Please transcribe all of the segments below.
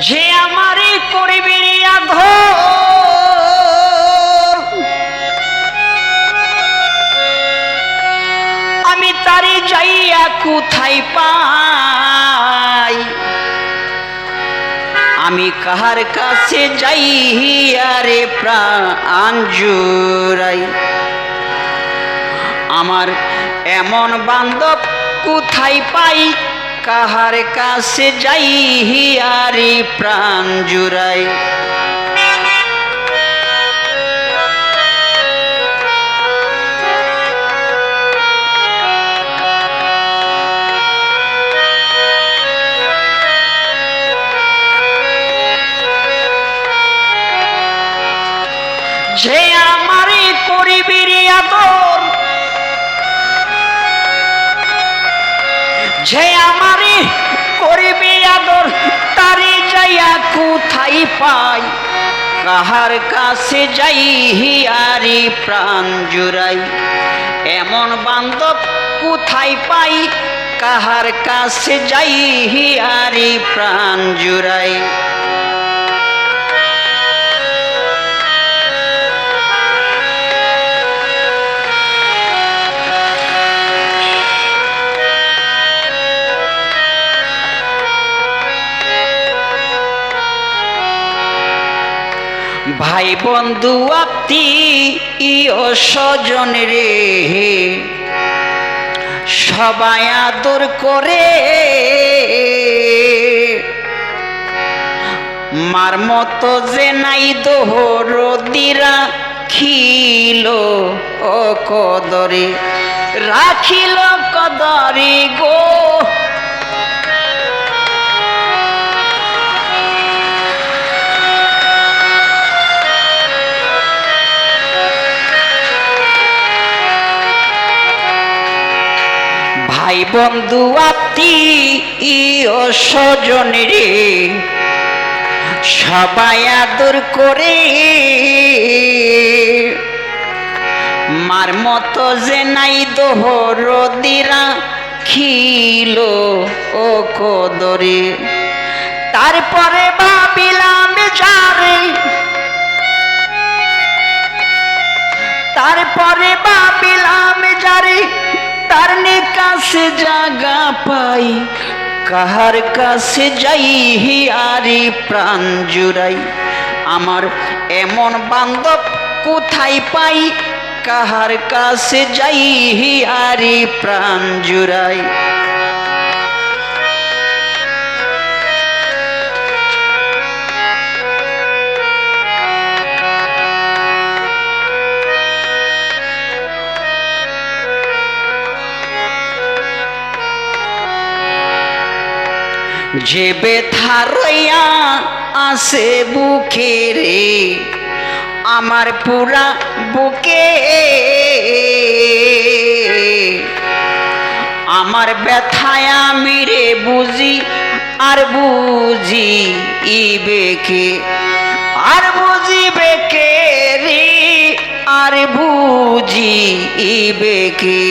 যে আমারে করবে আমি তারে যাইয়া কোথায় পাই? আমি কাহার কাছে যাই আরে প্রাণ জুড়াই? আমার এমন বান্ধব কোথায় পাই? কাহার কাছে যাই হিয়ারি প্রাণ জুড়াই। যে আমারে করিবি রে আদর যে আমারে করিবি আদর, তারি যাইয়া কোথায় পাই? কাহার কাছে যাই হিয়ারি প্রাণ জুড়াই? এমন বান্ধব কোথায় পাই? কাহার কাছে যাই হিয়ারি প্রাণ জুড়াই? ভাই বন্ধু, আপনি ও স্বজন রে। সবাই আদর করে। মার মতো যে নাই দোহর দিরা খিল ও কদরে। রাখিল কদরে গো। ভাই বন্ধু, আপনি স্বজন রে। সবাই আদর করে। মার মতো যে নাই দোহর দিরা খিল ও কদরে। তারপরে ভাবিলাম যারে তারপরে ভাবিলাম যারে তার কাছে জাগা পাই, কাহার কাছে যাই হিয়ারি প্রাণ জুড়াই। আমার এমন বান্ধব কোথায় পাই, কাহার কাছে যাই হিয়ারি প্রাণ জুড়াই। যে ব্যথা রইয়া আসে বুকে রে, আমার পুরা বুকে। আমার ব্যথায় আমি রে বুঝি, আর বুঝি ইবেকে আর বুঝিবে কে রে, আর বুঝি ইবেকে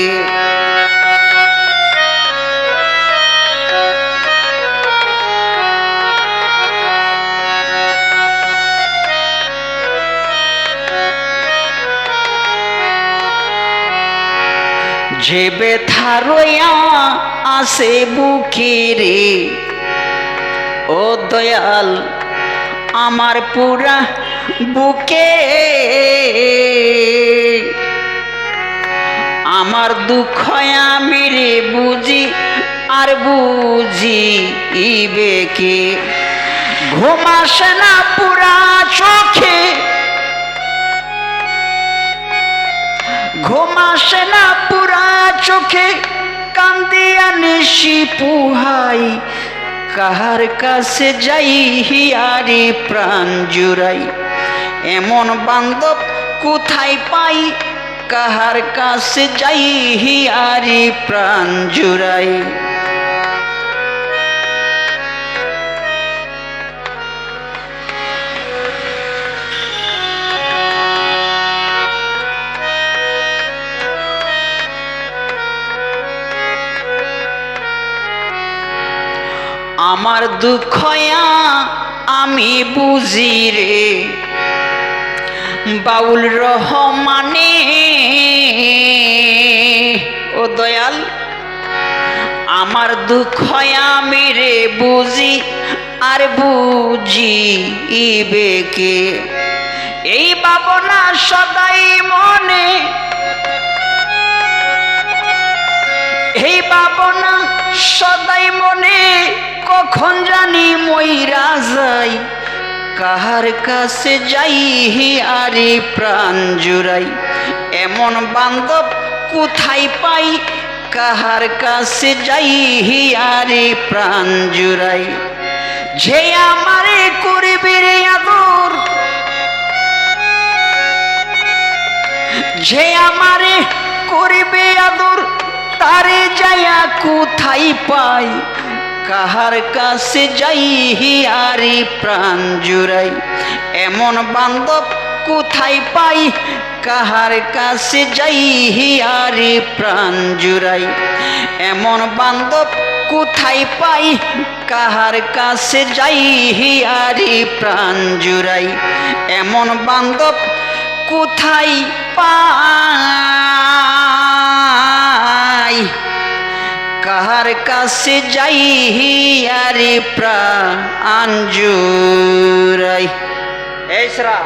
যে ব্যথা রইয়া আসে বুকে রে। ও দয়াল, আমার পুরা বুকে। আমার দুঃখ আমি রে বুঝি, আর বুঝি ইবেকে ঘুমাসে না পুরা চোখে। ঘুমাসে না পুরা চোখে কান্দিয়া নিশি পুহাই কাহার কাছে যাই হিয়ারি প্রাণ জুড়াই। এমন বান্ধব কোথায় পাই? কাহার কাছে যাই হিয়ারি প্রাণ জুড়াই। আমার দুঃখয়া আমি বুঝি রে। বাউল রহমানে, ও দয়াল, আমার দুঃখ আমি রে বুঝি, আর বুঝি ইবেকে এই ভাবনা সদাই মনে, এই ভাবনা সদাই মনে কখন জানি মইরা যাই? কাহার কাছে যাই আরে প্রাণ জুড়াই? এমন বান্ধব কোথায় পাই? কাহার কাছে যাই আরে প্রাণ জুড়াই? যে আমারে করবে রে আদর, যে আমারে করবে আদর, তারে যাইয়া কোথায় পাই? কাহার কাছে যাই আরে প্রাণ জুড়াই। এমন বান্ধব কোথায় পাই? কাহার কাছে যাই আরে প্রাণ জুড়াই। এমন বান্ধব কোথায় পাই? কাহার কাছে যাই আরে প্রাণ জুড়াই। এমন বান্ধব কোথায় পাই? কাহার কাছে যাই আরে প্রাণ জুড়াই এই শ্রা